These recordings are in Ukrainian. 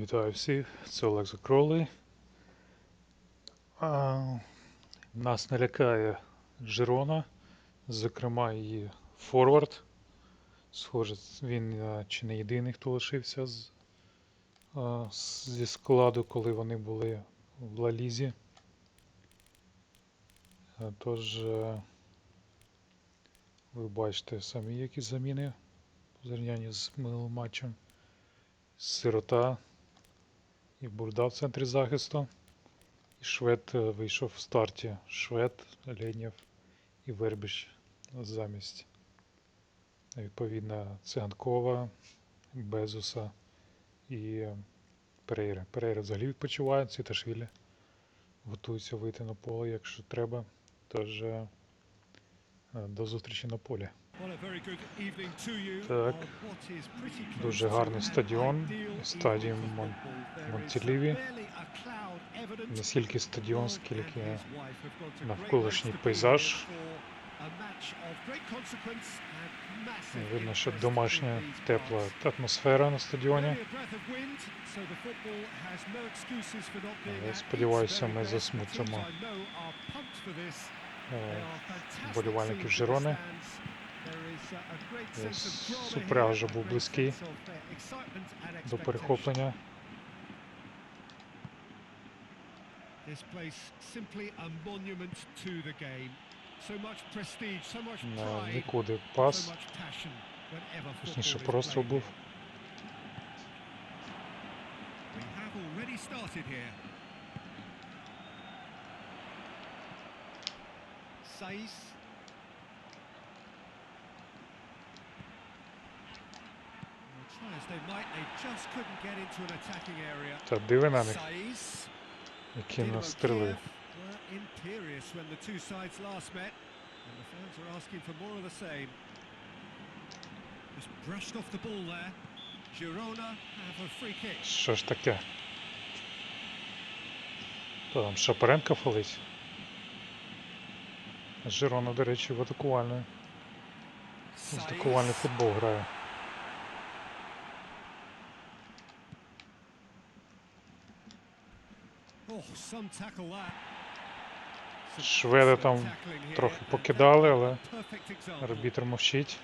Вітаю всіх, це Олекса Кролей. А, нас не лякає Жирона, зокрема її форвард. Схоже, він чи не єдиний, хто лишився з, а, зі складу, коли вони були в Ла-Лізі. Тож е, ви бачите самі, які заміни в порівнянні з минулим матчем. Сирота і Бурда в центрі захисту. І Швед е, вийшов в старті. Швед, Ленєв і Вербіч замість. Відповідно, Циганкова, Безуса і е, Перейра. Перейра взагалі відпочиває, Цвіташвілі готується вийти на поле, якщо треба. Тож е, до зустрічі на полі. Так. Дуже гарний стадіон, стадіум Мон- Монтіліві. Не скільки стадіон, скільки навколишній пейзаж. Видно, що домашня тепла атмосфера на стадіоні. Я сподіваюся, ми засмутимо Вболівальників Жирони. Е, Супряг вже був близький до перехоплення. На нікуди пас. Точніше, простріл був. here. There. Girona have a free kick. Що ж таке? Та там Шапаренко фалить. Жирона, до речі, в атакувальний, в атакувальний футбол грає. Шведи там трохи покидали, але арбітр мовчить.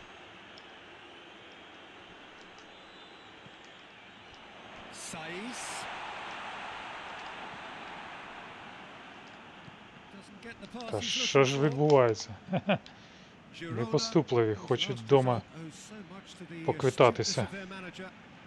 Та що ж відбувається? Непоступливі, хочуть вдома поквитатися.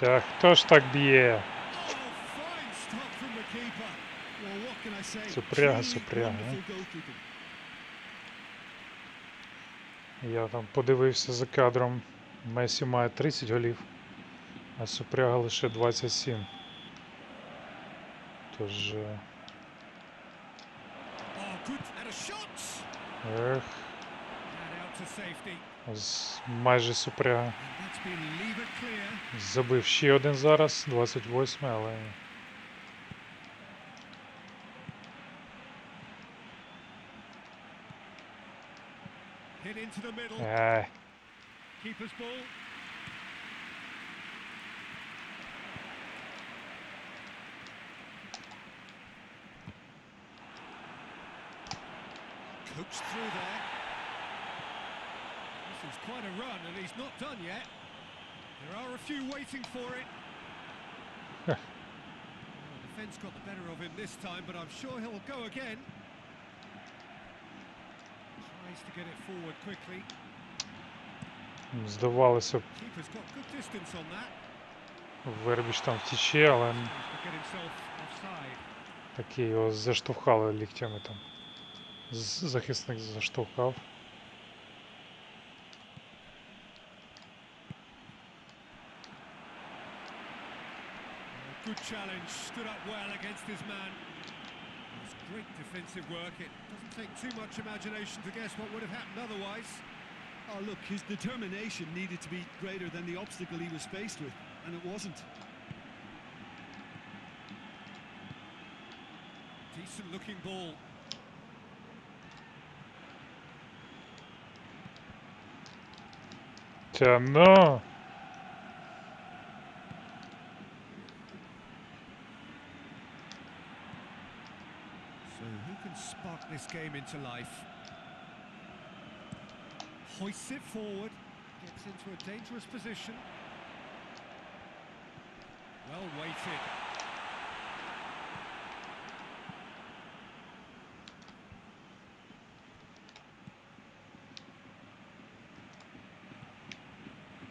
та хто ж так б'є? Oh? Супряга, супряга. Я там подивився за кадром. Месі має 30 голів, а Супряга лише 27. Тож. е, Oh. Ех, And out to safety. з- майже Супряга. Забив ще один зараз, 28, але. Ball. Coached through there. This is quite a run, and he's not done yet. There are a few waiting for it. Huh. Well, defence got the better of him this time, but I'm sure he'll go again. Tries to get it forward quickly. здавалося б, Keeper's got good distance on that. Вербіч там втіче, але Tries to get himself offside. таки його заштовхали ліктями там. З- Захисник заштовхав. Challenge. Stood up well against his man. It's great defensive work. It doesn't take too much imagination to guess what would have happened otherwise. Oh, look, his determination needed to be greater than the obstacle he was faced with, and it wasn't. Decent looking ball. Та game into life. Hoists it forward, gets into a dangerous position. Well weighted.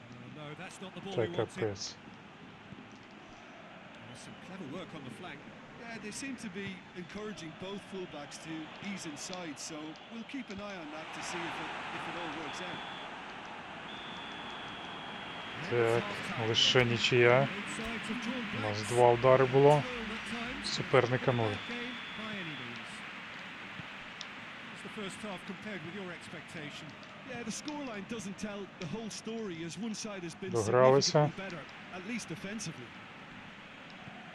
Oh, no, that's not the ball Take up, Chris. Press. Some clever work on the flank. Yeah, they seem to be encouraging both fullbacks to ease inside, so we'll keep an eye on that to see if it, if it all works out. Так, лише нічия. У нас два удари було. Суперника нуль. first half compared with your expectation? Yeah, the scoreline doesn't tell the whole story as one side has been Догралися. significantly better, at least defensively.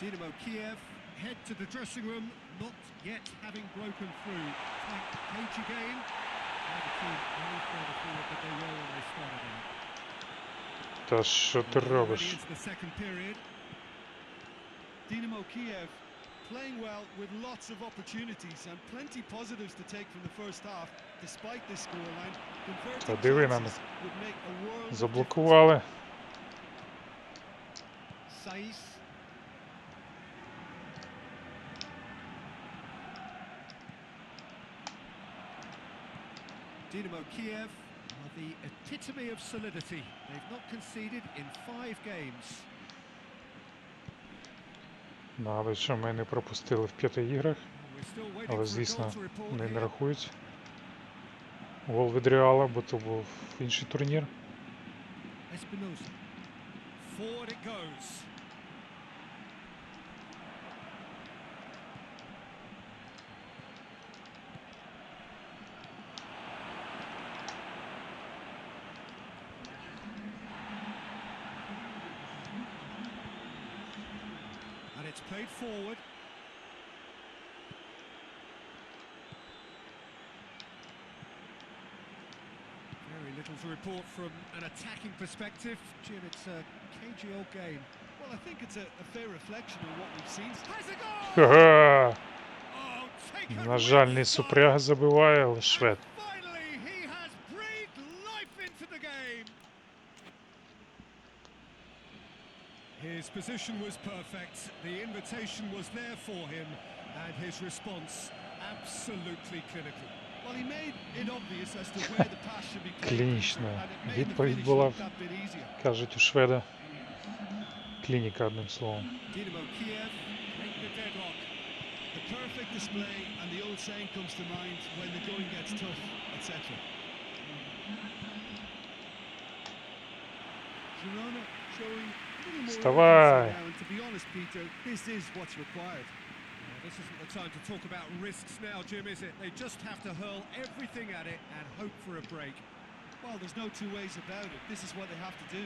Dynamo Kiev head to the dressing room, not yet having broken through. Tight cagey game. Now the team any further forward than they were when they started out. Та що ти Already робиш? into the second period. Dynamo Kiev playing well with lots of opportunities and plenty positives to take from the first half, despite this scoreline. Converting Та диви на chances них. would make a world of Заблокували. Saiz. Dynamo Kiev are the epitome of solidity. They've not conceded in five games. Нагадую, що ми не пропустили в п'яти іграх, але звісно вони не рахують. Гол від Реала, бо то був інший турнір. Forward it goes. And it's played forward. Very little to report from an attacking perspective. Jim, it's a cagey old game. Well, I think it's a, a fair reflection of what we've seen. Has a goal! Ха-ха! Oh, taken На жаль, with не style. супряга забиває, але швед. His position was perfect. The invitation was there for him, and his response absolutely clinical. Well, he made it obvious as to where the pass should be played, Клінічна and it made the відповідь finish була, look that bit easier. кажуть у шведа. Клініка одним словом. Dynamo Kiev break the deadlock. The perfect display, and the old saying comes to mind when the going gets tough, etc. Girona showing a little more Вставай. urgency now, and to be honest, Peter, this is what's required. Well, this isn't the time to talk about risks now, Jim, is it? They just have to hurl everything at it and hope for a break. Well, there's no two ways about it. This is what they have to do.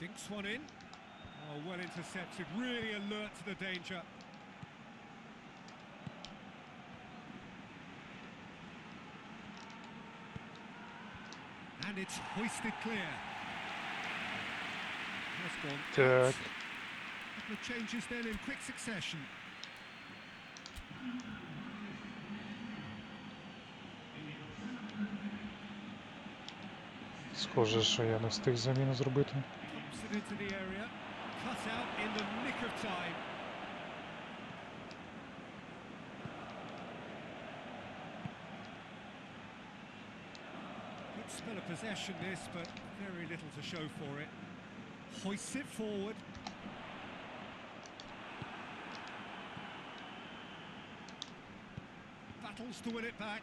Dinks one in. Oh, well intercepted. Really alert to the danger. Так, then in quick succession. схоже, що я не встиг заміну зробити. Spell of possession this, but very little to show for it. Hoists it forward. Battles to win it back.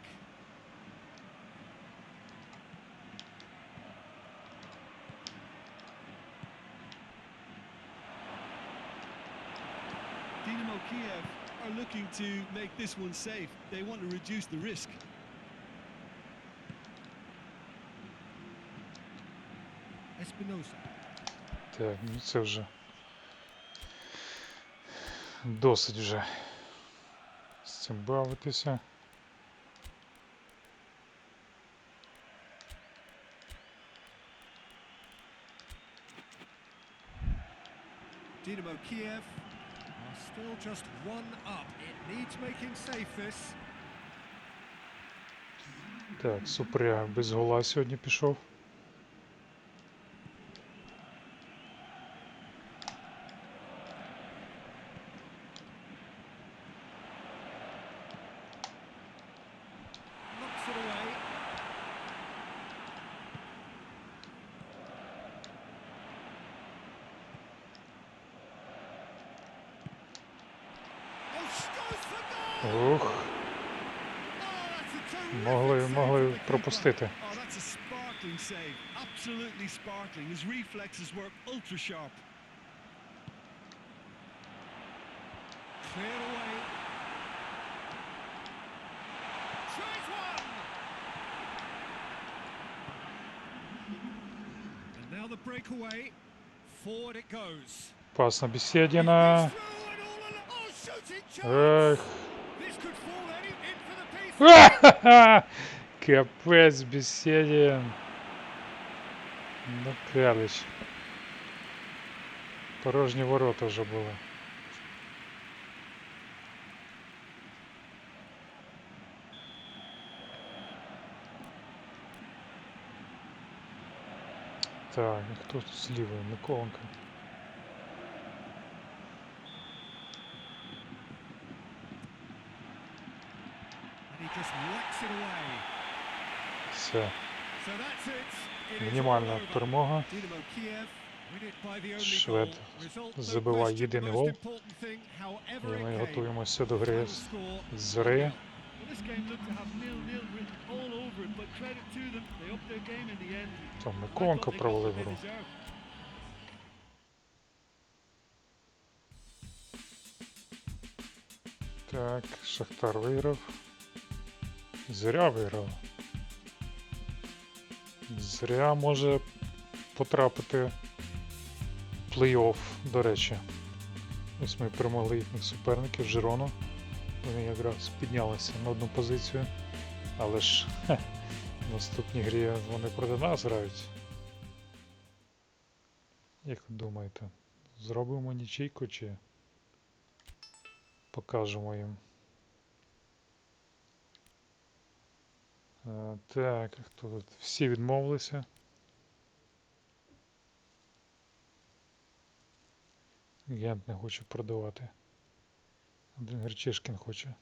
Dynamo Kiev are looking to make this one safe. They want to reduce the risk. Так, ну це вже досить вже з цим бавитися. Dynamo Kiev are still just one up. It needs making safe this. Так, Супряг без гола сьогодні пішов. Breakaway. Forward it goes. Пас на He's Бесєдіна. for the piece. Ха-ха-ха! Капець Бесєдін. Ну, Калич. Порожні ворота вже були. Так, і хто тут зліва? Миколенко. Все. Мінімальна перемога. Швед забиває єдиний гол. І ми готуємося до гри з score, Зори. 1-0. Well, this game looked to have nil-nil written all over it, but credit to them. They upped their game in the end. Там Миколенко they гру. Так, Шахтар виграв. Зря виграв. Зря може потрапити в плей-офф, до речі. Ось ми перемогли їхніх суперників Жирону. Вони якраз піднялися на одну позицію. Але ж хе, в наступній грі вони проти нас грають. Як ви думаєте, зробимо нічийку чи покажемо їм? Так, хто тут? Всі відмовилися. Гент не хоче продавати. Один Герчишкін хоче.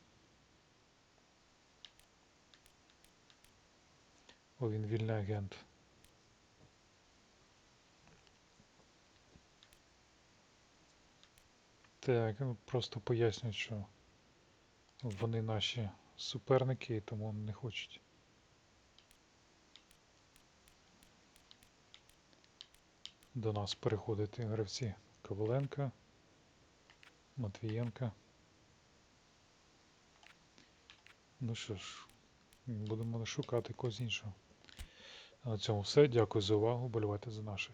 О, він вільний агент. Так, ну просто пояснюють, що вони наші суперники і тому не хочуть. До нас переходити гравці Коваленка, Матвієнка. Ну що ж, будемо шукати когось іншого. На цьому все. Дякую за увагу. Болювайте за наших.